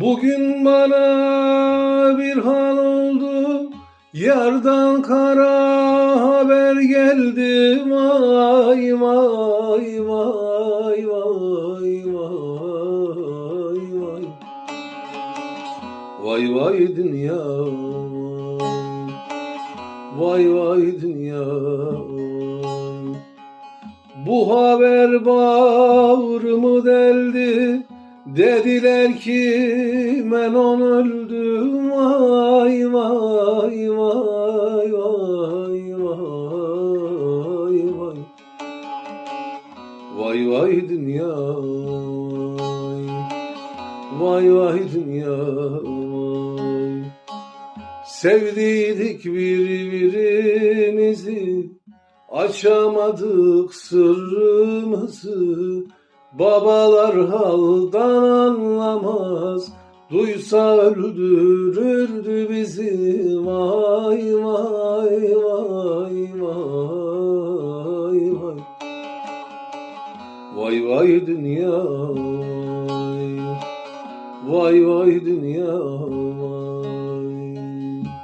Bugün bana bir hal oldu, yardan kara haber geldi. Vay vay Vay vay dünya. Vay vay dünya. Bu haber bağrımı deldi. Dediler ki men on öldüm vay vay vay vay vay vay Vay vay dünya Vay vay dünya. Sevdiydik birbirimizi Açamadık sırrımızı. Babalar haldan anlamaz Duysa öldürürdü bizi. Vay vay vay vay vay. Vay vay dünya Vay vay dünya vay